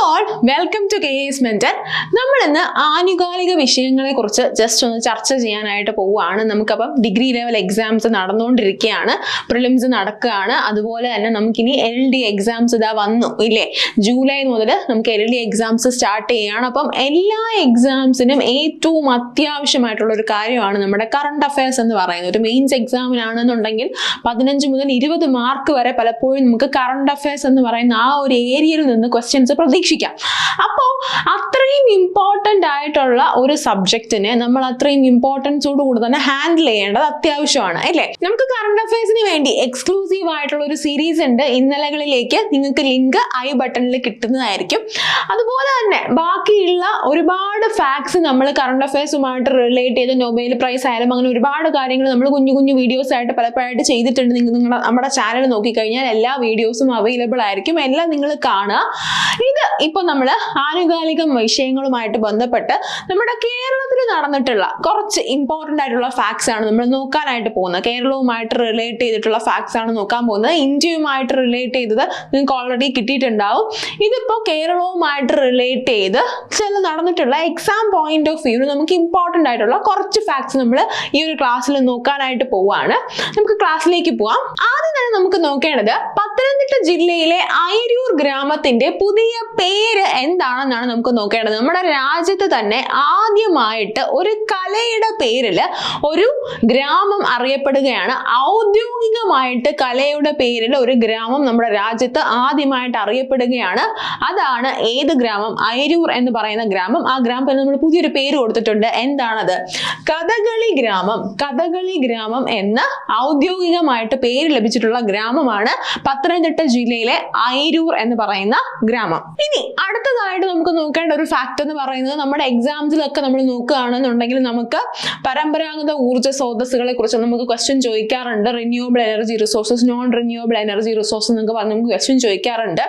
All welcome to K S mentor നമ്മൾ ഇന്ന് ആനുകാലിക വിഷയങ്ങളെ കുറിച്ച് ജസ്റ്റ് ഒന്ന് ചർച്ച ചെയ്യാനായിട്ട് പോവുകയാണ്. നമുക്കപ്പം ഡിഗ്രി ലെവൽ എക്സാംസ് നടന്നുകൊണ്ടിരിക്കുകയാണ്. പ്രിലിംസ് നടക്കുകയാണ്. അതുപോലെ തന്നെ നമുക്കിനി എൽ ഡി എക്സാംസ് ഇതാ വന്നു ഇല്ലേ? ജൂലൈ മുതൽ നമുക്ക് എൽ ഡി എക്സാംസ് സ്റ്റാർട്ട് ചെയ്യുകയാണ് അപ്പം എല്ലാ എക്സാംസിനും ഏറ്റവും അത്യാവശ്യമായിട്ടുള്ള ഒരു കാര്യമാണ് നമ്മുടെ കറണ്ട് അഫയേഴ്സ് എന്ന് പറയുന്നത്. ഒരു മെയിൻസ് എക്സാമിനാണെന്നുണ്ടെങ്കിൽ പതിനഞ്ച് മുതൽ ഇരുപത് മാർക്ക് വരെ പലപ്പോഴും നമുക്ക് കറണ്ട് അഫയേഴ്സ് എന്ന് പറയുന്ന ആ ഒരു ഏരിയയിൽ നിന്ന് ക്വസ്റ്റ്യൻസ് പ്രതീക്ഷിക്കാം അപ്പോൾ അത്രയും ഇമ്പോർട്ടന്റ് ആയിട്ടുള്ള ഒരു സബ്ജക്റ്റിനെ നമ്മൾ അത്രയും ഇമ്പോർട്ടൻസോട് കൂടി തന്നെ ഹാൻഡിൽ ചെയ്യേണ്ടത് അത്യാവശ്യമാണ് അല്ലേ? നമുക്ക് കറണ്ട് അഫയേഴ്സിന് വേണ്ടി എക്സ്ക്ലൂസീവ് ആയിട്ടുള്ള ഒരു സീരീസ് ഉണ്ട്. ഇന്നലകളിലേക്ക് നിങ്ങൾക്ക് ലിങ്ക് ഐ ബട്ടണിൽ കിട്ടുന്നതായിരിക്കും. അതുപോലെ തന്നെ ബാക്കിയുള്ള ഒരുപാട് ഫാക്ട്സ് നമ്മൾ കറണ്ട് അഫയേഴ്സുമായിട്ട് റിലേറ്റ് ചെയ്ത് നൊബേൽ പ്രൈസ് ആയാലും അങ്ങനെ ഒരുപാട് കാര്യങ്ങൾ നമ്മൾ കുഞ്ഞു കുഞ്ഞു വീഡിയോസ് ആയിട്ട് പലപ്പോഴായിട്ട് ചെയ്തിട്ടുണ്ട്. നിങ്ങൾ നിങ്ങളുടെ നമ്മുടെ ചാനൽ നോക്കിക്കഴിഞ്ഞാൽ എല്ലാ വീഡിയോസും അവൈലബിൾ ആയിരിക്കും. എല്ലാം നിങ്ങൾ കാണുക. ഇത് ഇപ്പോൾ നമ്മൾ ആനുകാലിക വിഷയങ്ങളുമായിട്ട് ബന്ധപ്പെട്ട് നമ്മുടെ കേരളത്തിൽ നടന്നിട്ടുള്ള കുറച്ച് ഇമ്പോർട്ടന്റ് ആയിട്ടുള്ള ഫാക്ട്സ് ആണ് നമ്മൾ നോക്കാനായിട്ട് പോകുന്നത്. കേരളവുമായിട്ട് റിലേറ്റ് ചെയ്തിട്ടുള്ള ഫാക്ട്സ് ആണ് നോക്കാൻ പോകുന്നത്. ഇന്ത്യയുമായിട്ട് റിലേറ്റ് ചെയ്തത് നിങ്ങൾക്ക് ഓൾറെഡി കിട്ടിയിട്ടുണ്ടാവും. ഇതിപ്പോൾ കേരളവുമായിട്ട് റിലേറ്റ് ചെയ്ത് ചില നടന്നിട്ടുള്ള എക്സാം പോയിന്റ് ഓഫ് വ്യൂ നമുക്ക് ഇമ്പോർട്ടന്റ് ആയിട്ടുള്ള കുറച്ച് ഫാക്ട്സ് നമ്മൾ ഈ ഒരു ക്ലാസ്സിൽ നോക്കാനായിട്ട് പോവുകയാണ് നമുക്ക് ക്ലാസ്സിലേക്ക് പോവാം. ആദ്യം തന്നെ നമുക്ക് നോക്കേണ്ടത് പത്തനംതിട്ട ജില്ലയിലെ അയരൂർ ഗ്രാമത്തിന്റെ പുതിയ പേര് എന്താണെന്നാണ് നമുക്ക് നോക്കേണ്ടത്. നമ്മുടെ രാജ്യത്ത് തന്നെ ആദ്യമായിട്ട് ഒരു കലയുടെ പേരിൽ ഒരു ഗ്രാമം അറിയപ്പെടുകയാണ്. ഔദ്യോഗികമായിട്ട് കലയുടെ പേരിൽ ഒരു ഗ്രാമം നമ്മുടെ രാജ്യത്ത് ആദ്യമായിട്ട് അറിയപ്പെടുകയാണ്. അതാണ് ഏത് ഗ്രാമം? അയരൂർ എന്ന് പറയുന്ന ഗ്രാമം. ആ ഗ്രാമത്തിന് നമ്മൾ പുതിയൊരു പേര് കൊടുത്തിട്ടുണ്ട്. എന്താണത്? കഥകളി ഗ്രാമം. കഥകളി ഗ്രാമം എന്ന ഔദ്യോഗികമായിട്ട് പേര് ലഭിച്ചിട്ടുള്ള ഗ്രാമമാണ് പത്തനംതിട്ട ജില്ലയിലെ അയരൂർ എന്ന് പറയുന്ന ഗ്രാമം. ഇനി അടുത്തതായിട്ട് നമുക്ക് നോക്കേണ്ട ഒരു ഫാക്ട് എന്ന് പറയുന്നത് നമ്മുടെ എക്സാംസിലൊക്കെ നമ്മൾ നോക്കുകയാണെന്നുണ്ടെങ്കിൽ നമുക്ക് പരമ്പരാഗത ഊർജ സ്രോതസ്സുകളെ കുറിച്ച് നമുക്ക് ക്വസ്റ്റ്യൻ ചോദിക്കാറുണ്ട്. Renewable energy resources non renewable energy resources എന്നൊക്കെ പറഞ്ഞ് നമുക്ക് ക്വസ്റ്റ്യൻ ചോദിക്കാറുണ്ട്.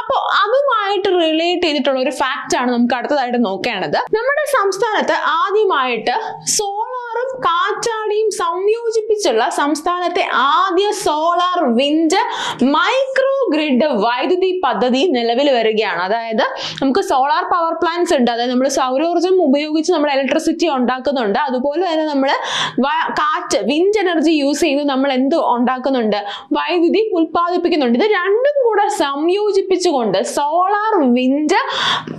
അപ്പോൾ അതുമായിട്ട് റിലേറ്റ് ചെയ്തിട്ടുള്ള ഒരു ഫാക്റ്റ് ആണ് നമുക്ക് അടുത്തതായിട്ട് നോക്കേണ്ടത്. നമ്മുടെ സംസ്ഥാനത്ത് ആദ്യമായിട്ട് സോളാറും കാറ്റാടിയും സംയോജിപ്പിച്ചുള്ള സംസ്ഥാനത്തെ ആദ്യ സോളാർ വിൻഡ് മൈക്രോ ഗ്രിഡ് വൈദ്യുതി പദ്ധതി നിലവിൽ വരികയാണ്. അതായത് നമുക്ക് സോളാർ പവർ പ്ലാന്റ്സ് ഉണ്ട്. അതായത് നമ്മൾ സൗരോർജം ഉപയോഗിച്ച് നമ്മൾ ഇലക്ട്രിസിറ്റി ഉണ്ടാക്കുന്നുണ്ട്. അതുപോലെ തന്നെ നമ്മൾ കാറ്റ് വിൻഡ് എനർജി യൂസ് ചെയ്ത് നമ്മൾ എന്ത് ഉണ്ടാക്കുന്നുണ്ട്? വൈദ്യുതി ഉൽപ്പാദിപ്പിക്കുന്നുണ്ട്. ഇത് രണ്ടും കൂടെ സംയോജിപ്പിച്ചുകൊണ്ട് സോളാർ വിൻഡ്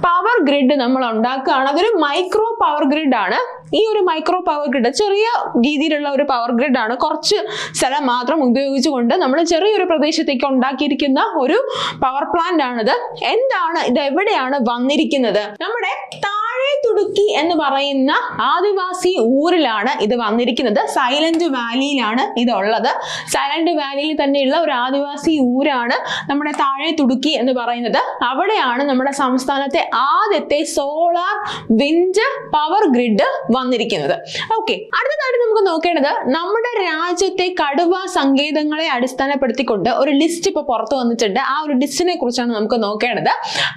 പവർ ഗ്രിഡ് നമ്മൾ ഉണ്ടാക്കുകയാണ്. അതൊരു മൈക്രോ പവർ ഗ്രിഡ് ആണ് ഈ ഒരു മൈക്രോ പവർ ഗ്രിഡ് ചെറിയ രീതിയിലുള്ള ഒരു പവർ ഗ്രിഡ് ആണ്. കുറച്ച് സ്ഥലം മാത്രം ഉപയോഗിച്ചുകൊണ്ട് നമ്മൾ ചെറിയൊരു പ്രദേശത്തേക്ക് ഉണ്ടാക്കിയിരിക്കുന്ന ഒരു പവർ പ്ലാന്റ് ആണിത്. എന്താണ് ഇത് എവിടെയാണ് വന്നിരിക്കുന്നത്? നമ്മുടെ താഴെ തുടുക്കി എന്ന് പറയുന്ന ആദിവാസി ഊരിലാണ് ഇത് വന്നിരിക്കുന്നത്. സൈലന്റ് വാലിയിലാണ് ഇത് ഉള്ളത് സൈലന്റ് വാലിയിൽ തന്നെയുള്ള ഒരു ആദിവാസി ഊരാണ് നമ്മുടെ താഴെ തുടുക്കി എന്ന് പറയുന്നത്. അവിടെയാണ് നമ്മുടെ സംസ്ഥാനത്തെ ആദ്യത്തെ സോളാർ വിഞ്ച് പവർ ഗ്രിഡ് വന്നിരിക്കുന്നത്. ഓക്കെ അടുത്തതായിട്ട് നമുക്ക് നോക്കേണ്ടത് നമ്മുടെ രാജ്യത്തെ കടുവ സങ്കേതങ്ങളെ അടിസ്ഥാനപ്പെടുത്തിക്കൊണ്ട് ഒരു ലിസ്റ്റ് ഇപ്പോൾ പുറത്തു വന്നിട്ടുണ്ട്. ആ ഒരു ലിസ്റ്റിനെ കുറിച്ചാണ് നമുക്ക് നോക്കേണ്ടത്.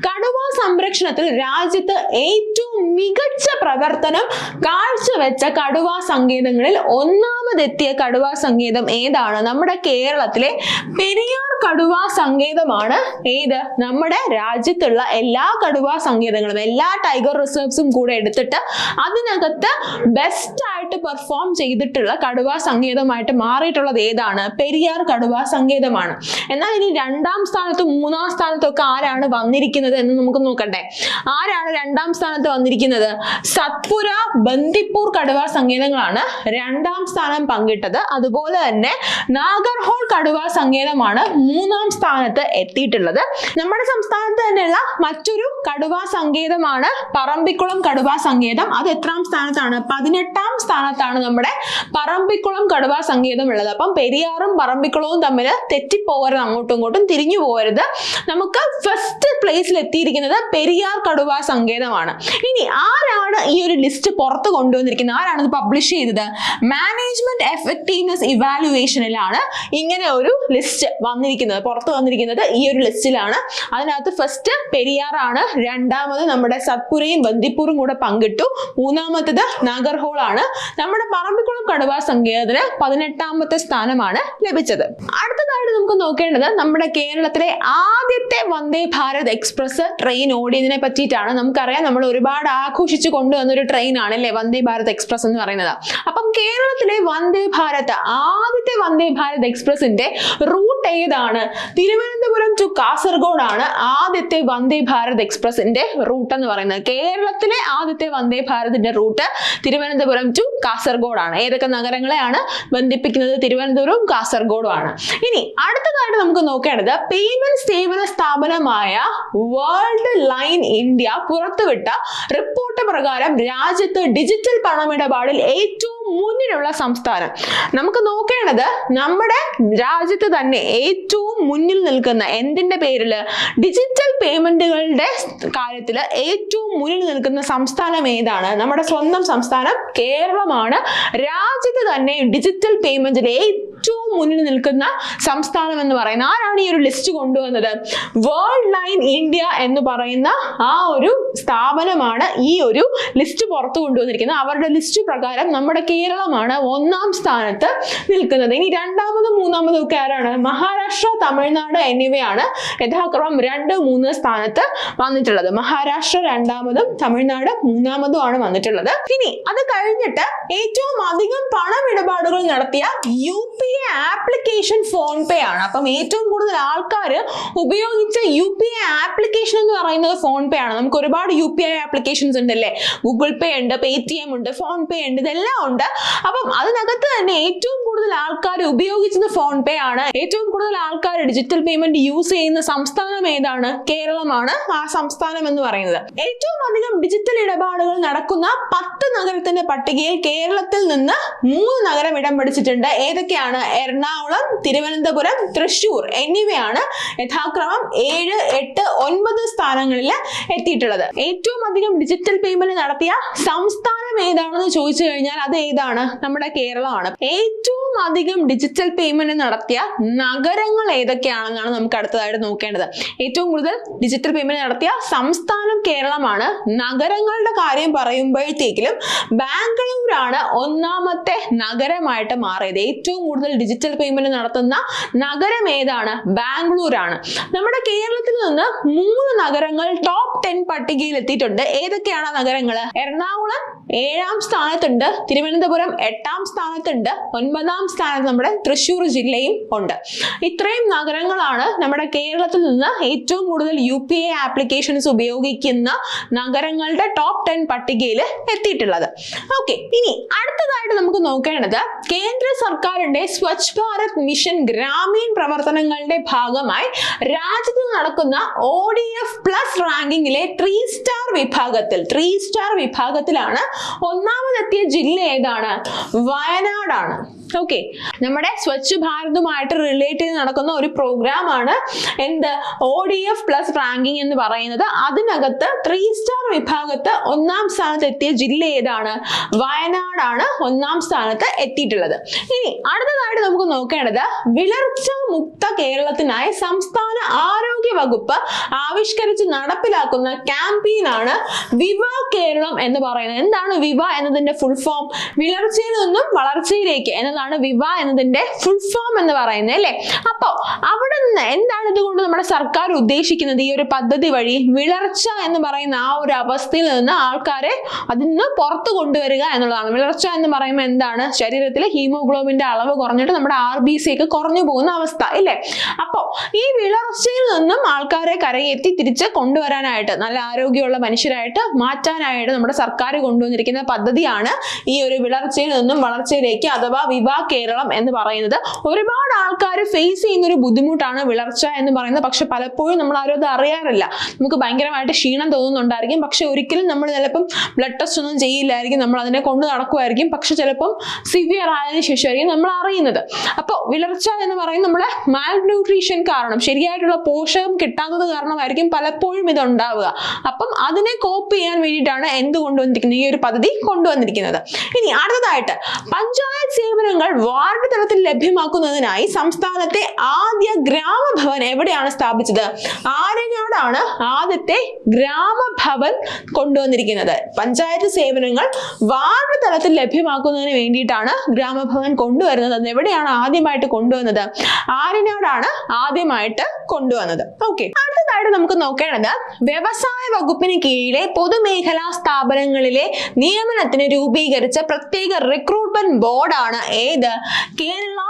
കടുവ സംരക്ഷണത്തിൽ രാജ്യത്ത് ഏറ്റവും മികച്ച പ്രവർത്തനം കാഴ്ചവെച്ച കടുവാ സങ്കേതങ്ങളിൽ ഒന്നാമതെത്തിയ കടുവാ സങ്കേതം ഏതാണ്? നമ്മുടെ കേരളത്തിലെ പെരിയാർ കടുവാ സങ്കേതമാണ്. ഏത്? നമ്മുടെ രാജ്യത്തുള്ള എല്ലാ കടുവാ സങ്കേതങ്ങളും എല്ലാ ടൈഗർ റിസർവ്സും കൂടെ എടുത്തിട്ട് അതിനകത്ത് ബെസ്റ്റ് ആയിട്ട് പെർഫോം ചെയ്തിട്ടുള്ള കടുവാ സങ്കേതമായിട്ട് മാറിയിട്ടുള്ളത് ഏതാണ്? പെരിയാർ കടുവാ സങ്കേതമാണ്. എന്നാൽ ഇനി രണ്ടാം സ്ഥാനത്തും മൂന്നാം സ്ഥാനത്തും ഒക്കെ ആരാണ് വന്നിരിക്കുന്നത് എന്ന് നമുക്ക് നോക്കണ്ടേ? ആരാണ് രണ്ടാം സ്ഥാനത്ത് വന്നിരിക്കുന്നത്? സത്പുര ബന്ദിപ്പൂർ കടുവ സങ്കേതങ്ങളാണ്. രണ്ടാം സ്ഥാനം പങ്കിട്ടത്. അതുപോലെ തന്നെ നാഗർഹോൾ കടുവ സങ്കേതമാണ് മൂന്നാം സ്ഥാനത്ത് എത്തിയിട്ടുള്ളത്. നമ്മുടെ സംസ്ഥാനത്ത് തന്നെയുള്ള മറ്റൊരു കടുവ സങ്കേതമാണ് പറമ്പിക്കുളം കടുവ സങ്കേതം. അത് എത്രാം സ്ഥാനത്താണ്? പതിനെട്ടാം സ്ഥാനത്താണ് നമ്മുടെ പറമ്പിക്കുളം കടുവ സങ്കേതം ഉള്ളത് അപ്പം പെരിയാറും പറമ്പിക്കുളവും തമ്മിൽ തെറ്റിപ്പോകരുത് അങ്ങോട്ടും ഇങ്ങോട്ടും തിരിഞ്ഞു പോകരുത്. നമുക്ക് ഫസ്റ്റ് പ്ലേസിൽ എത്തിയിരിക്കുന്നത് പെരിയാർ കടുവ സങ്കേതമാണ്. ഇനി ആരാണ് ഈ ഒരു ലിസ്റ്റ് പുറത്ത് കൊണ്ടുവന്നിരിക്കുന്നത്? ആരാണ് ഇത് പബ്ലിഷ് ചെയ്തത്? മാനേജ്മെന്റ് എഫക്റ്റീവ്നെസ് ഇവാലുവേഷനിലാണ് ഇങ്ങനെ ഒരു ലിസ്റ്റ് വന്നിരിക്കുന്നത്. പുറത്ത് വന്നിരിക്കുന്നത് ഈ ഒരു ലിസ്റ്റിലാണ് അതിനകത്ത് ഫസ്റ്റ് പെരിയാറാണ് രണ്ടാമത് നമ്മുടെ സത്പുരയും ബന്ദിപ്പൂറും കൂടെ പങ്കിട്ടു മൂന്നാമത്തത് നാഗർഹോൾ ആണ്. നമ്മുടെ പറമ്പിക്കുളം കടുവ സങ്കേതത്തിന് പതിനെട്ടാമത്തെ സ്ഥാനമാണ് ലഭിച്ചത്. അടുത്തതായിട്ട് നമുക്ക് നോക്കേണ്ടത് നമ്മുടെ കേരളത്തിലെ ആദ്യത്തെ വന്ദേ ഭാരത് എക്സ്പ്രസ് ട്രെയിൻ ഓടിയതിനെ പറ്റിയിട്ടാണ്. നമുക്കറിയാം നമ്മൾ ഒരുപാട് ആഘോഷിച്ച് കൊണ്ടുവന്ന ഒരു ട്രെയിൻ ആണ് അല്ലേ വന്ദേ ഭാരത് എക്സ്പ്രസ് എന്ന് പറയുന്നത്. അപ്പം കേരളത്തിലെ വന്ദേ ഭാരത് ആദ്യത്തെ വന്ദേ ഭാരത് എക്സ്പ്രസിന്റെ റൂട്ട് ഏതാണ്? തിരുവനന്തപുരം ടു ആണ് ആദ്യത്തെ വന്ദേ ഭാരത് എക്സ്പ്രസിന്റെ റൂട്ട് എന്ന് പറയുന്നത്. കേരളത്തിലെ ആദ്യത്തെ വന്ദേ ഭാരതിന്റെ റൂട്ട് തിരുവനന്തപുരം ടു കാസർഗോഡ് ആണ് ഏതൊക്കെ നഗരങ്ങളെയാണ് ബന്ധിപ്പിക്കുന്നത്? തിരുവനന്തപുരവും കാസർഗോഡും ആണ് ഇനി അടുത്തതായിട്ട് നമുക്ക് നോക്കേണ്ടത് പേയ്മെന്റ് സേവന സ്ഥാപനമായ വേൾഡ് ലൈൻ ഇന്ത്യ പുറത്തുവിട്ട റിപ്പോർട്ട് പ്രകാരം രാജ്യത്ത് ഡിജിറ്റൽ പണമിടപാടിൽ ഏറ്റവും മുന്നിലുള്ള സംസ്ഥാനം. നമുക്ക് നോക്കേണ്ടത് നമ്മുടെ രാജ്യത്ത് തന്നെ ഏറ്റവും മുന്നിൽ നിൽക്കുന്ന എന്തിന്റെ പേരിൽ ഡിജിറ്റൽ പേയ്മെന്റുകളുടെ കാര്യത്തിൽ ഏറ്റവും മുന്നിൽ നിൽക്കുന്ന സംസ്ഥാനം ഏതാണ്? നമ്മുടെ സ്വന്തം സംസ്ഥാനം കേരളമാണ്. രാജ്യത്ത് തന്നെ ഡിജിറ്റൽ പേയ്മെന്റിൽ ഏറ്റവും മുന്നിൽ നിൽക്കുന്ന സംസ്ഥാനം എന്ന് പറയുന്ന ആരാണ് ഈ ഒരു ലിസ്റ്റ് കൊണ്ടുവന്നത്? വേൾഡ് ലൈൻ ഇന്ത്യ എന്ന് പറയുന്ന ആ ഒരു സ്ഥാപനമാണ് ഈ ഒരു ലിസ്റ്റ് പുറത്തു കൊണ്ടുവന്നിരിക്കുന്നത്. അവരുടെ ലിസ്റ്റ് പ്രകാരം നമ്മുടെ കേരളമാണ് ഒന്നാം സ്ഥാനത്ത് നിൽക്കുന്നത്. ഇനി രണ്ടാമതും മൂന്നാമതും ഒക്കെ ആരാണ്? മഹാരാഷ്ട്ര തമിഴ്നാട് എന്നിവയാണ് യഥാക്രമം രണ്ട് മൂന്ന് സ്ഥാനത്ത് വന്നിട്ടുള്ളത്. മഹാരാഷ്ട്ര രണ്ടാമതും തമിഴ്നാട് മൂന്നാമതും ആണ് വന്നിട്ടുള്ളത്. ഇനി അത് കഴിഞ്ഞിട്ട് ഏറ്റവും അധികം പണം ഇടപാടുകൾ നടത്തിയ U P I application PhonePe ആണ്. അപ്പം ഏറ്റവും കൂടുതൽ ആൾക്കാർ ഉപയോഗിച്ച യു പി ഐ ആപ്ലിക്കേഷൻ എന്ന് പറയുന്നത് ഫോൺ പേ ആണ്. നമുക്ക് ഒരുപാട് യു പി ഐ ആപ്ലിക്കേഷൻസ് ഉണ്ട് അല്ലേ? ഗൂഗിൾ പേ ഉണ്ട് പേ ടി എം ഉണ്ട് ഫോൺ പേ ഉണ്ട് ഇതെല്ലാം ഉണ്ട്. അപ്പം അതിനകത്ത് തന്നെ ഏറ്റവും കൂടുതൽ ആൾക്കാർ ഉപയോഗിച്ചത് ഫോൺ പേ ആണ്. ഏറ്റവും കൂടുതൽ ആൾക്കാർ ഡിജിറ്റൽ പേയ്മെന്റ് യൂസ് ചെയ്യുന്ന സംസ്ഥാനം ഏതാണ്? കേരളമാണ്. ആ സംസ്ഥാനം എന്ന് പറയുന്നത്. ഏറ്റവും അധികം ഡിജിറ്റൽ ഇടപാടുകൾ നടക്കുന്ന പത്ത് നഗരത്തിന്റെ പട്ടികയിൽ കേരളത്തിൽ നിന്ന് മൂന്ന് നഗരം ഇടം പിടിച്ചിട്ടുണ്ട്. ഏതൊക്കെയാണ്? എറണാകുളം തിരുവനന്തപുരം തൃശൂർ എന്നിവയാണ് യഥാക്രമം ഏഴ് എട്ട് ഒൻപത് സ്ഥാനങ്ങളിൽ എത്തിയിട്ടുള്ളത്. ഏറ്റവും അധികം ഡിജിറ്റൽ പേയ്മെന്റ് നടത്തിയ സംസ്ഥാനം ഏതാണെന്ന് ചോദിച്ചു കഴിഞ്ഞാൽ അത് ഏതാണ് നമ്മുടെ കേരളമാണ്. ഏറ്റവും അധികം ഡിജിറ്റൽ പേയ്മെന്റ് നടത്തിയ നഗരങ്ങൾ ഏതൊക്കെയാണെന്നാണ് നമുക്ക് അടുത്തതായിട്ട് നോക്കേണ്ടത്. ഏറ്റവും കൂടുതൽ ഡിജിറ്റൽ പേയ്മെന്റ് നടത്തിയ സംസ്ഥാനം കേരളമാണ്. നഗരങ്ങളുടെ കാര്യം പറയുമ്പോഴത്തേക്കിലും ബാംഗ്ലൂരാണ് ഒന്നാമത്തെ നഗരമായിട്ട് മാറിയത്. ഏറ്റവും കൂടുതൽ ഡിജിറ്റൽ പേയ്മെന്റ് നടത്തുന്ന നഗരം ഏതാണ്? ബാംഗ്ലൂരാണ്. നമ്മുടെ കേരളത്തിൽ നിന്ന് മൂന്ന് നഗരങ്ങൾ ടോപ്പ് ടെൻ പട്ടികയിൽ എത്തിയിട്ടുണ്ട്. ഏതൊക്കെയാണ് നഗരങ്ങൾ എറണാകുളം ഏഴാം സ്ഥാനത്തുണ്ട്. തിരുവനന്തപുരം എട്ടാം സ്ഥാനത്തുണ്ട്. ഒൻപതാം സ്ഥാനത്ത് നമ്മുടെ തൃശ്ശൂർ ജില്ലയും ഉണ്ട്. ഇത്രയും നഗരങ്ങളാണ് നമ്മുടെ കേരളത്തിൽ നിന്ന് ഏറ്റവും കൂടുതൽ യു പി ഐ ആപ്ലിക്കേഷൻസ് ഉപയോഗിക്കുന്ന നഗരങ്ങളുടെ ടോപ്പ് ടെൻ പട്ടികയിൽ എത്തിയിട്ടുള്ളത്. ഓക്കെ ഇനി അടുത്തതായിട്ട് നമുക്ക് നോക്കേണ്ടത് കേന്ദ്ര സർക്കാരിന്റെ സ്വച്ഛ് ഭാരത് മിഷൻ ഗ്രാമീൺ പ്രവർത്തനങ്ങളുടെ ഭാഗമായി രാജ്യത്ത് നടക്കുന്ന ഒ ഡി എഫ് പ്ലസ് റാങ്കിങ്ങിലെ ത്രീ സ്റ്റാർ വിഭാഗത്തിൽ ത്രീ സ്റ്റാർ വിഭാഗത്തിലാണ് ഒന്നാമതെത്തിയ ജില്ല ഏതാണ്? വയനാടാണ്. ഓക്കെ നമ്മുടെ സ്വച്ഛ് ഭാരതുമായിട്ട് റിലേറ്റ് ചെയ്ത് നടക്കുന്ന ഒരു പ്രോഗ്രാം ആണ് എന്ത്? O D F plus ranking എന്ന് പറയുന്നത്. അതിനകത്ത് ത്രീ സ്റ്റാർ വിഭാഗത്ത് ഒന്നാം സ്ഥാനത്ത് എത്തിയ ജില്ല ഏതാണ്? വയനാടാണ് ഒന്നാം സ്ഥാനത്ത് എത്തിയിട്ടുള്ളത്. ഇനി അടുത്തതായിട്ട് നമുക്ക് നോക്കേണ്ടത് വിളർച്ച മുക്ത കേരളത്തിനായി സംസ്ഥാന ആരോഗ്യ വകുപ്പ് ആവിഷ്കരിച്ച് നടപ്പിലാക്കുന്ന ക്യാമ്പയിനാണ് വിവ കേരളം എന്ന് പറയുന്നത്. എന്താണ് വിവ എന്നതിന്റെ ഫുൾ ഫോം വിളർച്ചയിൽ നിന്നും വളർച്ചയിലേക്ക് എന്നതാണ് വിവ എന്നതിന്റെ ഫുൾ ഫോം എന്ന് പറയുന്നത് അല്ലേ? അപ്പോ അവിടെ നിന്ന് എന്താണ് ഇതുകൊണ്ട് നമ്മുടെ സർക്കാർ ഉദ്ദേശിക്കുന്നത്? ഈ ഒരു പദ്ധതി വഴി വിളർച്ച എന്ന് പറയുന്ന ആ ഒരു അവസ്ഥയിൽ നിന്ന് ആൾക്കാരെ അതിൽ നിന്ന് പുറത്തു കൊണ്ടുവരിക എന്നുള്ളതാണ്. വിളർച്ച എന്ന് പറയുമ്പോൾ എന്താണ്? ശരീരത്തിൽ ഹീമോഗ്ലോബിന്റെ അളവ് കുറഞ്ഞിട്ട് നമ്മുടെ ആർ ബി സി ഒക്കെ കുറഞ്ഞു പോകുന്ന അവസ്ഥ ഇല്ലേ? അപ്പോ ഈ വിളർച്ചയിൽ നിന്നും ആൾക്കാരെ കരയെത്തി തിരിച്ച് കൊണ്ടുവരാനായിട്ട് നല്ല ആരോഗ്യമുള്ള മനുഷ്യരായിട്ട് മാറ്റാനായിട്ട് നമ്മുടെ സർക്കാർ കൊണ്ടുവന്നിരിക്കുന്ന പദ്ധതിയാണ് ഈ ഒരു വിളർച്ചയിൽ നിന്നും വളർച്ചയിലേക്ക് അഥവാ വിവാ കേരളം എന്ന് പറയുന്നത് ഒരുപാട് ആൾക്കാർ ഫേസ് ചെയ്യുന്ന ഒരു ബുദ്ധിമുട്ടാണ് വിളർച്ച എന്ന് പറയുന്നത്. പക്ഷെ പലപ്പോഴും നമ്മൾ ആരും അത് അറിയാറില്ല. നമുക്ക് ഭയങ്കരമായിട്ട് ക്ഷീണം തോന്നുന്നുണ്ടായിരിക്കും. പക്ഷെ ഒരിക്കലും നമ്മൾ ചിലപ്പം ബ്ലഡ് ടെസ്റ്റ് ഒന്നും ചെയ്യില്ലായിരിക്കും. നമ്മൾ അതിനെ കൊണ്ട് നടക്കുമായിരിക്കും. പക്ഷെ ചിലപ്പം സിവിയർ ആയതിനു ശേഷമായിരിക്കും നമ്മൾ അറിയുന്നത്. അപ്പോൾ വിളർച്ച എന്ന് പറയുന്നത് നമ്മുടെ മാൽ ന്യൂട്രീഷൻ കാരണം ശരിയായിട്ടുള്ള പോഷകം കിട്ടാത്തത് കാരണമായിരിക്കും പലപ്പോഴും ഇത് ഉണ്ടാവുക അപ്പം അതിനെ കോപ്പ് ചെയ്യാൻ വേണ്ടിയിട്ടാണ് എന്ത് കൊണ്ടുവന്നിരിക്കുന്നത് ഈ ഒരു പദ്ധതി കൊണ്ടുവന്നിരിക്കുന്നത്. ഇനി അടുത്തതായിട്ട് പഞ്ചായത്ത് സേവനങ്ങൾ വാർഡ് തലത്തിൽ ലഭ്യമാക്കുന്നതിനായി സംസ്ഥാനത്തെ ആദ്യ ഗ്രാമഭവൻ എവിടെയാണ് സ്ഥാപിച്ചത്? ആരങ്ങാടാണ് ആദ്യത്തെ ഗ്രാമഭവൻ കൊണ്ടുവന്നിരിക്കുന്നത്. പഞ്ചായത്ത് സേവനങ്ങൾ വാർഡ് തലത്തിൽ ലഭ്യമാക്കുന്നതിന് വേണ്ടിയിട്ടാണ് ഗ്രാമഭവൻ കൊണ്ടുവരുന്നത്. എവിടെയാണ് ആദ്യമായിട്ട് കൊണ്ടുവന്നത്? ആര്യനാടാണ് ആദ്യമായിട്ട് കൊണ്ടുവന്നത്. ഓക്കെ അടുത്തതായിട്ട് നമുക്ക് നോക്കേണ്ടത് വ്യവസായ വകുപ്പിന് കീഴിലെ പൊതുമേഖലാ സ്ഥാപനങ്ങളിലെ നിയമനത്തിന് രൂപീകരിച്ച പ്രത്യേക റിക്രൂട്ട്മെന്റ് ബോർഡാണ് ഏത്? Kerala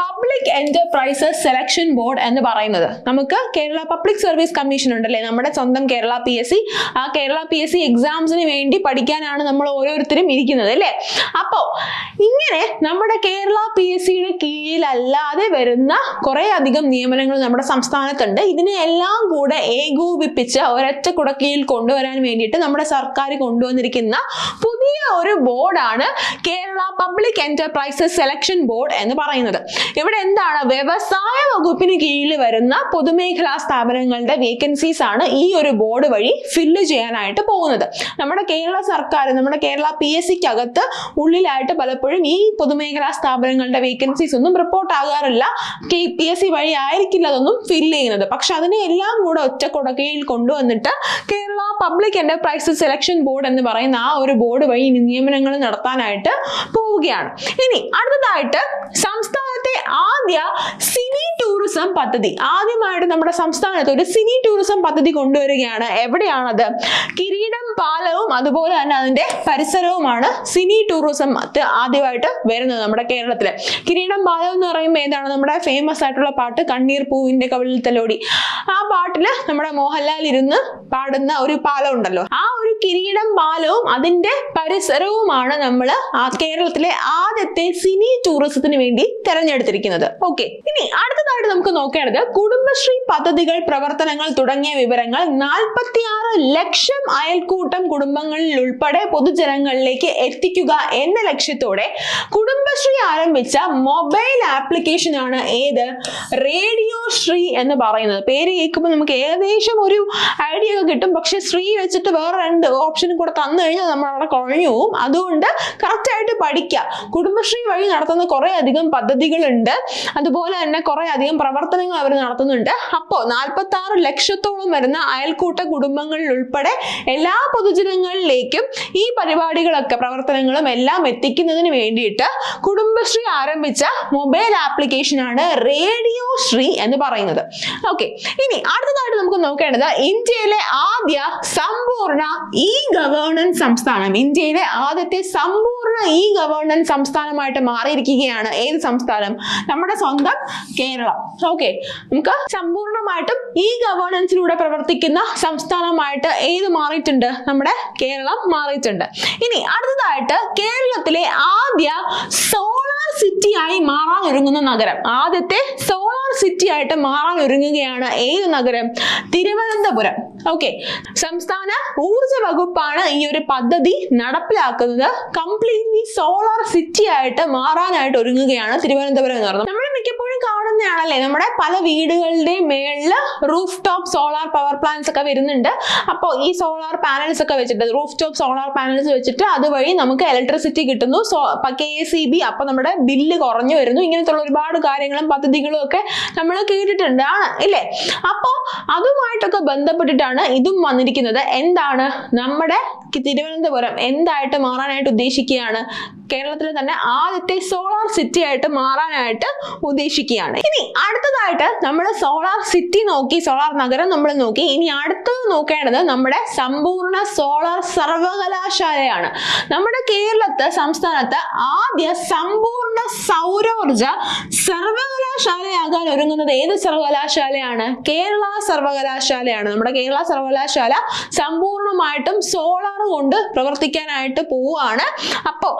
public enterprises selection board എന്ന് പറയുന്നത്. നമുക്ക് കേരള പബ്ലിക് സർവീസ് കമ്മീഷൻ ഉണ്ടല്ലേ? നമ്മുടെ സ്വന്തം കേരള പി എസ് സി ആ കേരള പി എസ് സി എക്സാംസിന് വേണ്ടി പഠിക്കാനാണ് നമ്മൾ ഓരോരുത്തരും ഇരിക്കുന്നത് അല്ലേ? അപ്പോ ഇങ്ങനെ നമ്മുടെ കേരള പി എസ് സിയുടെ കീഴിലല്ലാതെ വരുന്ന കുറെ അധികം നിയമനങ്ങൾ നമ്മുടെ സംസ്ഥാനത്തുണ്ട്. ഇതിനെ എല്ലാം കൂടെ ഏകോപിപ്പിച്ച് ഒരൊറ്റ കുടക്കീഴിൽ കൊണ്ടുവരാൻ വേണ്ടിയിട്ട് നമ്മുടെ സർക്കാർ കൊണ്ടുവന്നിരിക്കുന്ന പുതിയ ഒരു ബോർഡാണ് Kerala public enterprises selection board എന്ന് പറയുന്നത്. ഇവിടെ എന്താണ്? വ്യവസായ വകുപ്പിന് കീഴിൽ വരുന്ന പൊതുമേഖലാ സ്ഥാപനങ്ങളുടെ വേക്കൻസീസ് ആണ് ഈ ഒരു ബോർഡ് വഴി ഫില്ല് ചെയ്യാനായിട്ട് പോകുന്നത്. നമ്മുടെ കേരള സർക്കാർ നമ്മുടെ കേരള പി എസ് സിക്ക് അകത്ത് ഉള്ളിലായിട്ട് പലപ്പോഴും ഈ പൊതുമേഖലാ സ്ഥാപനങ്ങളുടെ വേക്കൻസീസ് ഒന്നും റിപ്പോർട്ട് ആകാറില്ല. പി എസ് സി വഴി ആയിരിക്കില്ല അതൊന്നും ഫില്ല് ചെയ്യുന്നത്. പക്ഷെ അതിനെ എല്ലാം കൂടെ ഒറ്റ കുടക്കയിൽ കൊണ്ടുവന്നിട്ട് Kerala public enterprises selection board എന്ന് പറയുന്ന ആ ഒരു ബോർഡ് വഴി നിയമനങ്ങൾ നടത്താനായിട്ട് പോവുകയാണ്. ഇനി അടുത്തതായിട്ട് സംസ്ഥാനത്തെ ആദ്യ സിനി ടൂറിസം പദ്ധതി. ആദ്യമായിട്ട് നമ്മുടെ സംസ്ഥാനത്ത് ഒരു സിനി ടൂറിസം പദ്ധതി കൊണ്ടുവരികയാണ്. എവിടെയാണത്? കിരീടം പാലവും അതുപോലെ തന്നെ അതിന്റെ പരിസരവുമാണ് സിനി ടൂറിസം ആദ്യമായിട്ട് വരുന്നത് നമ്മുടെ കേരളത്തിൽ. കിരീടം പാലം എന്ന് പറയുമ്പോൾ ഏതാണ്? നമ്മുടെ ഫേമസ് ആയിട്ടുള്ള പാട്ട് കണ്ണീർ പൂവിന്റെ കവിളിൽ തലോടി. ആ പാട്ടിൽ നമ്മുടെ മോഹൻലാൽ ഇരുന്ന് പാടുന്ന ഒരു പാലം ഉണ്ടല്ലോ. ആ ഒരു കിരീടം പാലവും അതിന്റെ പരിസരവുമാണ് നമ്മൾ കേരളത്തിലെ ആദ്യത്തെ സിനി ടൂറിസത്തിന് വേണ്ടി തെരഞ്ഞെടുത്തിരിക്കുന്നത്. ഓക്കെ ഇനി അടുത്തതായിട്ട് നമുക്ക് നോക്കേണ്ടത് കുടുംബശ്രീ പദ്ധതികൾ പ്രവർത്തനങ്ങൾ തുടങ്ങിയ വിവരങ്ങൾ. നാൽപ്പത്തിയാറ് ലക്ഷം അയൽക്കൂട്ടം കുടുംബങ്ങളിൽ ഉൾപ്പെടെ പൊതുജനങ്ങളിലേക്ക് എത്തിക്കുക എന്ന ലക്ഷ്യത്തോടെ കുടുംബശ്രീ ആരംഭിച്ച മൊബൈൽ ആപ്ലിക്കേഷൻ ആണ് ഏത്? റേഡിയോ ശ്രീ എന്ന് പറയുന്നത്. പേര് കേൾക്കുമ്പോൾ നമുക്ക് ഏകദേശം ഒരു ഐഡിയ കിട്ടും. പക്ഷെ ശ്രീ വെച്ചിട്ട് വേറെ രണ്ട് ഓപ്ഷനും കൂടെ തന്നു കഴിഞ്ഞാൽ നമ്മൾ അവിടെ കുഴഞ്ഞു പോവും. അതുകൊണ്ട് correct ആയിട്ട് പഠിക്കുക കുടുംബശ്രീ വഴി നടത്തുന്ന കുറെ അധികം പദ്ധതികളുണ്ട്. അതുപോലെ തന്നെ കുറെ അധികം പ്രവർത്തനങ്ങൾ അവർ നടത്തുന്നുണ്ട്. അപ്പോ നാൽപ്പത്തി ആറ് ലക്ഷത്തോളം വരുന്ന അയൽക്കൂട്ട കുടുംബങ്ങളിൽ ഉൾപ്പെടെ എല്ലാ പൊതുജനങ്ങളിലേക്കും ഈ പരിപാടികളൊക്കെ പ്രവർത്തനങ്ങളും എല്ലാം എത്തിക്കുന്നതിന് വേണ്ടിയിട്ട് കുടുംബശ്രീ ആരംഭിച്ച മൊബൈൽ ആപ്ലിക്കേഷൻ ആണ് റേഡിയോ ശ്രീ എന്ന് പറയുന്നത്. ഓക്കെ ഇനി അടുത്തതായിട്ട് നമുക്ക് നോക്കേണ്ടത് ഇന്ത്യയിലെ ആദ്യ സമ്പൂർണ ഇ ഗവേണൻസ് സംസ്ഥാനം ഇന്ത്യയിലെ ആദ്യത്തെ സമ്പൂർണ ഇ ഗവേണൻസ് സംസ്ഥാനമായിട്ട് മാറിയിരിക്കുകയാണ്. ഏത് സംസ്ഥാനം? നമ്മുടെ സ്വന്തം കേരളം. ഓക്കെ നമുക്ക് സമ്പൂർണമായിട്ടും ഇ ഗവേണൻസിലൂടെ പ്രവർത്തിക്കുന്ന സംസ്ഥാനമായിട്ട് ഏത് മാറിയിട്ടുണ്ട്? നമ്മുടെ കേരളം മാറിയിട്ടുണ്ട്. ഇനി അടുത്തതായിട്ട് കേരളത്തിലെ ആദ്യ സോളാർ സിറ്റി ആയി മാറാൻ ഒരുങ്ങുന്ന നഗരം. ആദ്യത്തെ സോളാർ സിറ്റി ആയിട്ട് മാറാൻ ഒരുങ്ങുകയാണ് ഏത് നഗരം? തിരുവനന്തപുരം. ഓക്കെ സംസ്ഥാന ഊർജ വകുപ്പാണ് ഈ ഒരു പദ്ധതി നടപ്പിലാക്കുന്നത്. കംപ്ലീറ്റ്ലി സോളാർ സിറ്റി ആയിട്ട് മാറാനായിട്ട് ഒരുങ്ങുകയാണ് തിരുവനന്തപുരം എന്ന് പറഞ്ഞത് നമ്മൾ മിക്കപ്പോഴും കാണുന്നതാണല്ലേ നമ്മുടെ പല വീടുകളുടെയും മേളിൽ roof top solar power plants ഒക്കെ വരുന്നുണ്ട്. അപ്പോൾ ഈ സോളാർ പാനൽസ് ഒക്കെ വെച്ചിട്ട് റൂഫ് ടോപ്പ് സോളാർ പാനൽസ് വെച്ചിട്ട് അതുവഴി നമുക്ക് ഇലക്ട്രിസിറ്റി കിട്ടുന്നു. സോ കെ സി ബി അപ്പൊ നമ്മുടെ ബില്ല് കുറഞ്ഞു വരുന്നു. ഇങ്ങനത്തുള്ള ഒരുപാട് കാര്യങ്ങളും പദ്ധതികളും ഒക്കെ നമ്മൾ കേട്ടിട്ടുണ്ട്. ആണ് ഇല്ലേ? അപ്പോൾ അതുമായിട്ടൊക്കെ ബന്ധപ്പെട്ടിട്ടാണ് ഇതും വന്നിരിക്കുന്നത്. എന്താണ്? നമ്മുടെ തിരുവനന്തപുരം എന്തായിട്ട് മാറാനായിട്ട് ഉദ്ദേശിക്കുകയാണ്? കേരളത്തിലെ തന്നെ ആദ്യത്തെ സോളാർ സിറ്റി ആയിട്ട് മാറാനായിട്ട് ഉദ്ദേശിക്കുകയാണ്. ഇനി അടുത്തതായിട്ട് നമ്മൾ സോളാർ സിറ്റി നോക്കി സോളാർ നഗരം നമ്മൾ നോക്കി. ഇനി അടുത്തത് നോക്കേണ്ടത് നമ്മുടെ സമ്പൂർണ സോളാർ സർവകലാശാലയാണ് നമ്മുടെ കേരളത്ത് സംസ്ഥാനത്ത് ആദ്യ സമ്പൂർണ സൗരോർജ സർവകലാശാലയാകാൻ ഒരുങ്ങുന്നത് ഏത് സർവകലാശാലയാണ് കേരള സർവകലാശാലയാണ് നമ്മുടെ കേരള സർവകലാശാല സമ്പൂർണമായിട്ടും സോളാർ കൊണ്ട് പ്രവർത്തിക്കാനായിട്ട് പോവുകയാണ്. അപ്പോൾ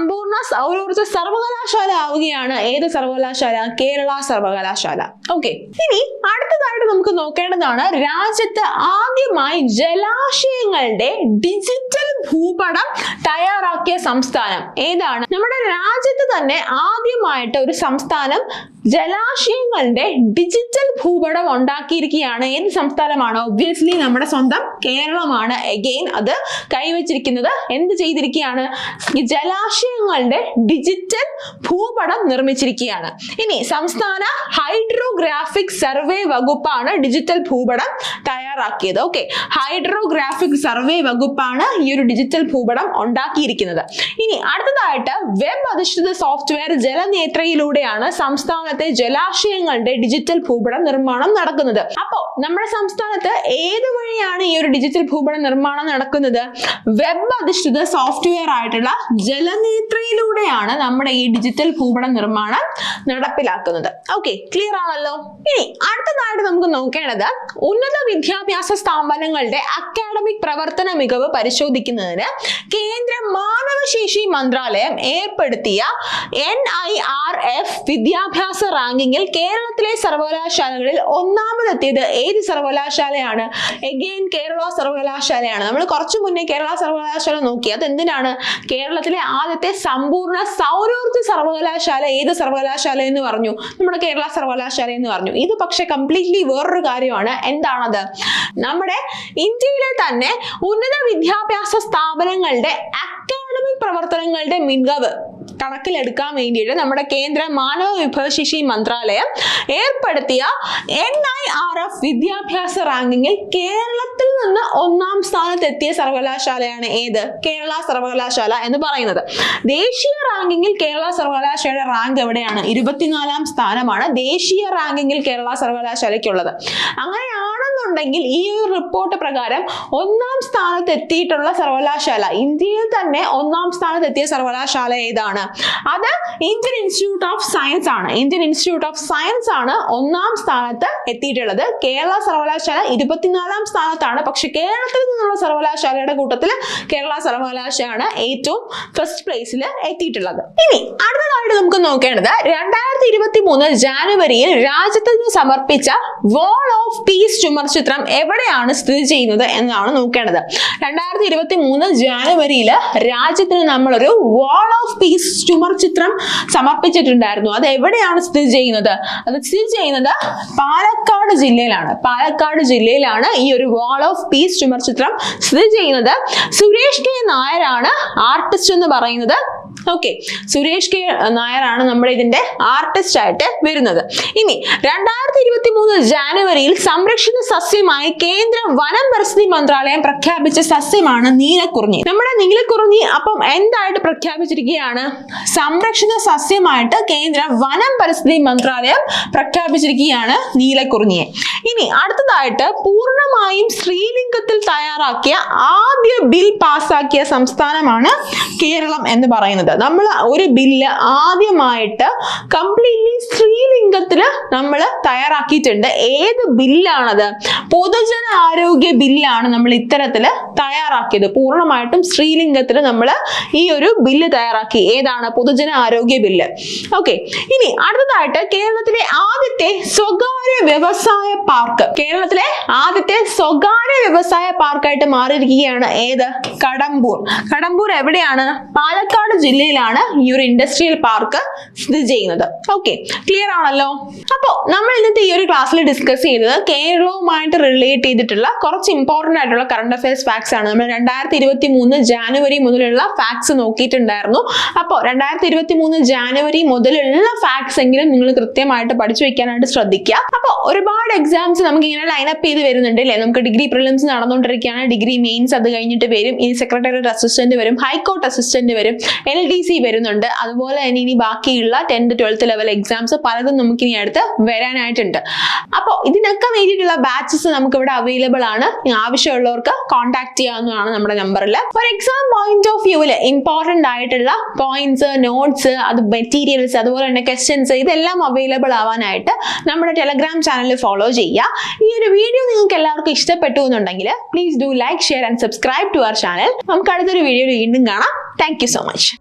സമ്പൂർണ സൗരോർജ സർവകലാശാല ആവുകയാണ്. ഏത് സർവകലാശാല? കേരള സർവകലാശാല. ഓക്കെ ഇനി അടുത്തതായിട്ട് നമുക്ക് നോക്കേണ്ടതാണ് രാജ്യത്ത് ആദ്യമായി ജലാശയങ്ങളുടെ ഡിജിറ്റൽ ഭൂപടം തയ്യാറാക്കിയ സംസ്ഥാനം ഏതാണ്? നമ്മുടെ രാജ്യത്ത് തന്നെ ആദ്യമായിട്ട് ഒരു സംസ്ഥാനം ജലാശയങ്ങളുടെ ഡിജിറ്റൽ ഭൂപടം ഉണ്ടാക്കിയിരിക്കുകയാണ്. ഏത് സംസ്ഥാനമാണ്? ഒബ്വിയസ്ലി നമ്മുടെ സ്വന്തം കേരളമാണ്. എഗെയിൻ അത് കൈവച്ചിരിക്കുന്നത് എന്ത് ചെയ്തിരിക്കുകയാണ്? ജലാശയങ്ങളുടെ ഡിജിറ്റൽ ഭൂപടം നിർമ്മിച്ചിരിക്കുകയാണ്. ഇനി സംസ്ഥാന ഹൈഡ്രോഗ്രാഫിക് സർവേ വകുപ്പാണ് ഡിജിറ്റൽ ഭൂപടം തയ്യാറാക്കിയത്. ഓക്കെ ഹൈഡ്രോഗ്രാഫിക് സർവേ വകുപ്പാണ് ഈ ഒരു ഡിജിറ്റൽ ഭൂപടം ഉണ്ടാക്കിയിരിക്കുന്നത്. ഇനി അടുത്തതായിട്ട് വെബ് അധിഷ്ഠിത സോഫ്റ്റ്വെയർ ജലനേത്രയിലൂടെയാണ് സംസ്ഥാനത്തെ ജലാശയങ്ങളുടെ ഡിജിറ്റൽ ഭൂപടം നിർമ്മാണം നടക്കുന്നത്. അപ്പോ നമ്മുടെ സംസ്ഥാനത്ത് ഏത് വഴിയാണ് ഈ ഒരു ഡിജിറ്റൽ ഭൂപടം നിർമ്മാണം നടക്കുന്നത്? വെബ് അധിഷ്ഠിത സോഫ്റ്റ്വെയർ ആയിട്ടുള്ള ജലനേത്രയിലൂടെയാണ് നമ്മുടെ ഈ ഡിജിറ്റൽ ഭൂപടം നിർമ്മാണം നടപ്പിലാക്കുന്നത്. ഓക്കെ ക്ലിയർ ആണല്ലോ? ഇനി അടുത്തതായിട്ട് നമുക്ക് നോക്കേണ്ടത് ഉന്നത വിദ്യാഭ്യാസ സ്ഥാപനങ്ങളുടെ അക്കാഡമിക് പ്രവർത്തന മികവ് പരിശോധിക്കുന്നതിന് കേന്ദ്ര മാനവശേഷി മന്ത്രാലയം ഏർപ്പെടുത്തിയ എൻ ഐ ആർ എഫ് വിദ്യാഭ്യാസ റാങ്കിങ്ങിൽ കേരളത്തിലെ സർവകലാശാലകളിൽ ഒന്നാമതെത്തിയത് ഏത് സർവകലാശാലയാണ്? എഗെയിൻ കേരള സർവകലാശാലയാണ്. നമ്മൾ കുറച്ചു മുന്നേ കേരള സർവകലാശാല നോക്കി. അത് എന്തിനാണ് കേരളത്തിലെ ആദ്യത്തെ സമ്പൂർണ സൗരോർജ സർവകലാശാല ഏത് സർവകലാശാല എന്ന് പറഞ്ഞു. നമ്മുടെ കേരള സർവകലാശാല എന്ന് പറഞ്ഞു. ഇത് പക്ഷെ കംപ്ലീറ്റ്ലി വേറൊരു കാര്യമാണ്. എന്താണത്? നമ്മുടെ ഇന്ത്യയിലെ തന്നെ ഉന്നത വിദ്യാഭ്യാസ സ്ഥാപനങ്ങളുടെ അക്കാഡമിക് പ്രവർത്തനങ്ങളുടെ മികവ് കണക്കിലെടുക്കാൻ വേണ്ടിയിട്ട് നമ്മുടെ കേന്ദ്ര മാനവ വിഭവശേഷി മന്ത്രാലയം ഏർപ്പെടുത്തിയ എൻ ഐ ആർ എഫ് വിദ്യാഭ്യാസ റാങ്കിങ്ങിൽ കേരളത്തിൽ നിന്ന് ഒന്നാം സ്ഥാനത്തെത്തിയ സർവകലാശാലയാണ് ഏത്? കേരള സർവകലാശാല എന്ന് പറയുന്നത്. ദേശീയ റാങ്കിങ്ങിൽ കേരള സർവകലാശാലയുടെ റാങ്ക് എവിടെയാണ്? ഇരുപത്തിനാലാം സ്ഥാനമാണ് ദേശീയ റാങ്കിങ്ങിൽ കേരള സർവകലാശാലയ്ക്കുള്ളത്. അങ്ങനെയാണെന്നുണ്ടെങ്കിൽ ഈ ഒരു റിപ്പോർട്ട് പ്രകാരം ഒന്നാം സ്ഥാനത്ത് എത്തിയിട്ടുള്ള സർവകലാശാല ഇന്ത്യയിൽ തന്നെ ഒന്നാം സ്ഥാനത്ത് എത്തിയ സർവകലാശാല ഏതാണ്? അത് ഇന്ത്യൻ ഇൻസ്റ്റിറ്റ്യൂട്ട് ഓഫ് സയൻസ് ആണ്. ഇന്ത്യൻ ഇൻസ്റ്റിറ്റ്യൂട്ട് ഓഫ് സയൻസ് ആണ് ഒന്നാം സ്ഥാനത്ത് എത്തിയിട്ടുള്ളത്. കേരള സർവകലാശാല ഇരുപത്തിനാലാം സ്ഥാനത്താണ്. പക്ഷെ കേരളത്തിൽ നിന്നുള്ള സർവകലാശാലയുടെ കൂട്ടത്തിൽ കേരള സർവകലാശാലയാണ് ഏറ്റവും ഫസ്റ്റ് പ്ലേസിൽ എത്തിയിട്ടുള്ളത്. ഇനി അടുത്തതായിട്ട് നമുക്ക് നോക്കേണ്ടത് രണ്ടായിരത്തി ഇരുപത്തി മൂന്ന് ജാനുവരിയിൽ രാജ്യത്തിന് സമർപ്പിച്ച വാൾ ഓഫ് പീസ് ചുമർ ചിത്രം എവിടെയാണ് സ്ഥിതി ചെയ്യുന്നത് എന്നാണ് നോക്കേണ്ടത്. രണ്ടായിരത്തി ഇരുപത്തി മൂന്ന് ജാനുവരിയിൽ രാജ്യത്തിന് നമ്മളൊരു വാൾ ഓഫ് പീസ് ചുമർ ചിത്രം സമർപ്പിച്ചിട്ടുണ്ടായിരുന്നു. അത് എവിടെയാണ് സ്ഥിതി ചെയ്യുന്നത്? അത് സ്ഥിതി ചെയ്യുന്നത് പാലക്കാട് ജില്ലയിലാണ്. പാലക്കാട് ജില്ലയിലാണ് ഈ ഒരു വാൾ ഓഫ് പീസ് ചുമർ ചിത്രം സ്ഥിതി ചെയ്യുന്നത്. സുരേഷ് കെ നായരാണ് ആർട്ടിസ്റ്റ് എന്ന് പറയുന്നത് ഓക്കെ സുരേഷ് കെ നായരാണ് നമ്മുടെ ഇതിന്റെ ആർട്ടിസ്റ്റ് ആയിട്ട് വരുന്നത്. ഇനി രണ്ടായിരത്തി ഇരുപത്തി മൂന്ന് ജാനുവരിയിൽ സംരക്ഷിത സസ്യമായി കേന്ദ്ര വനം പരിസ്ഥിതി മന്ത്രാലയം പ്രഖ്യാപിച്ച സസ്യമാണ് നീലക്കുറിഞ്ഞി. നമ്മുടെ നീലക്കുറിഞ്ഞി അപ്പം എന്തായിട്ട് പ്രഖ്യാപിച്ചിരിക്കുകയാണ്? സംരക്ഷിത സസ്യമായിട്ട് കേന്ദ്ര വനം പരിസ്ഥിതി മന്ത്രാലയം പ്രഖ്യാപിച്ചിരിക്കുകയാണ് നീലക്കുറിഞ്ഞിയെ. ഇനി അടുത്തതായിട്ട് പൂർണമായും ശ്രീലിംഗത്തിൽ തയ്യാറാക്കിയ ആദ്യ ബിൽ പാസ്സാക്കിയ സംസ്ഥാനമാണ് കേരളം എന്ന് പറയുന്നത്. നമ്മൾ ഒരു ബില്ല് ആദ്യമായിട്ട് കംപ്ലീറ്റ്ലി സ്ത്രീലിംഗത്തിന് നമ്മൾ തയ്യാറാക്കിയിട്ടുണ്ട്. ഏത് ബില്ലാണത്? പൊതുജന ആരോഗ്യ ബില്ലാണ് നമ്മൾ ഇത്തരത്തിൽ തയ്യാറാക്കിയത്. പൂർണമായിട്ടും സ്ത്രീലിംഗത്തിന് നമ്മൾ ഈ ഒരു ബില്ല് തയ്യാറാക്കി. ഏതാണ്? പൊതുജന ആരോഗ്യ ബില്ല്. ഓക്കെ ഇനി അടുത്തതായിട്ട് കേരളത്തിലെ ആദ്യത്തെ സ്വകാര്യ വ്യവസായ പാർക്ക്. കേരളത്തിലെ സ്വകാര്യ വ്യവസായ പാർക്കായിട്ട് മാറിയിരിക്കുകയാണ് ഏത്? കടമ്പൂർ. കടമ്പൂർ എവിടെയാണ്? പാലക്കാട് ജില്ലയിലാണ് ഈ ഒരു ഇൻഡസ്ട്രിയൽ പാർക്ക് സ്ഥിതി ചെയ്യുന്നത്. ഓക്കെ ക്ലിയർ ആണല്ലോ? അപ്പോ നമ്മൾ ഇന്നത്തെ ഈ ഒരു ക്ലാസ്സിൽ ഡിസ്കസ് ചെയ്യുന്നത് കേരളവുമായിട്ട് റിലേറ്റ് ചെയ്തിട്ടുള്ള കുറച്ച് ഇമ്പോർട്ടന്റ് ആയിട്ടുള്ള കറണ്ട് അഫയേഴ്സ് ഫാക്ട്സ് ആണ്. നമ്മൾ രണ്ടായിരത്തി ഇരുപത്തി മൂന്ന് ജാനുവരി മുതലുള്ള ഫാക്ട്സ് നോക്കിയിട്ടുണ്ടായിരുന്നു. അപ്പോൾ രണ്ടായിരത്തി ഇരുപത്തി മൂന്ന് ജാനുവരി മുതലുള്ള ഫാക്ട്സ് എങ്കിലും നിങ്ങൾ കൃത്യമായിട്ട് പഠിച്ചു വെക്കാനായിട്ട് ശ്രദ്ധിക്കുക. അപ്പോൾ ഒരുപാട് എക്സാംസ് നമുക്ക് ഇങ്ങനെ ലൈനപ്പ് ചെയ്ത് വരുന്നുണ്ട്. അല്ലേ? നമുക്ക് ഡിഗ്രി പ്രിലിംസ് നടന്നുകൊണ്ടിരിക്കുകയാണ് ഡിഗ്രി മെയിൻസ് അത് കഴിഞ്ഞിട്ട് വരും. ഇനി സെക്രട്ടേറിയറ്റ് അസിസ്റ്റന്റ് വരും. ഹൈക്കോർട്ട് അസിസ്റ്റന്റ് വരും. എൽ ഡി സി വരുന്നുണ്ട്. അതുപോലെ തന്നെ ഇനി ബാക്കിയുള്ള ടെൻത്ത് ട്വൽത്ത് ലെവൽ എക്സാംസ് പലതും നമുക്ക് ഇനി അടുത്ത് വരാനായിട്ടുണ്ട്. അപ്പോൾ ഇതിനൊക്കെ വേണ്ടിയിട്ടുള്ള ബാച്ചസ് നമുക്ക് ഇവിടെ അവൈലബിൾ ആണ് ആവശ്യമുള്ളവർക്ക് കോൺടാക്ട് ചെയ്യാവുന്നതാണ് നമ്മുടെ നമ്പറിൽ ഫോർ എക്സാം പോയിന്റ് ഓഫ് വ്യൂവിൽ ഇമ്പോർട്ടന്റ് ആയിട്ടുള്ള പോയിന്റ്സ് നോട്ട്സ് അത് മെറ്റീരിയൽസ് അതുപോലെ തന്നെ ക്വസ്റ്റ്യൻസ് ഇതെല്ലാം അവൈലബിൾ ആവാനായിട്ട് നമ്മുടെ ടെലഗ്രാം ചാനൽ ഫോളോ ചെയ്യുക. ഈ ഒരു വീഡിയോ നിങ്ങൾക്ക് എല്ലാവർക്കും ഇഷ്ടപ്പെട്ടു എന്നുണ്ടെങ്കിൽ please do like share and subscribe to our channel നമുക്ക് അടുത്തൊരു വീഡിയോ വീണ്ടും കാണാം. Thank so much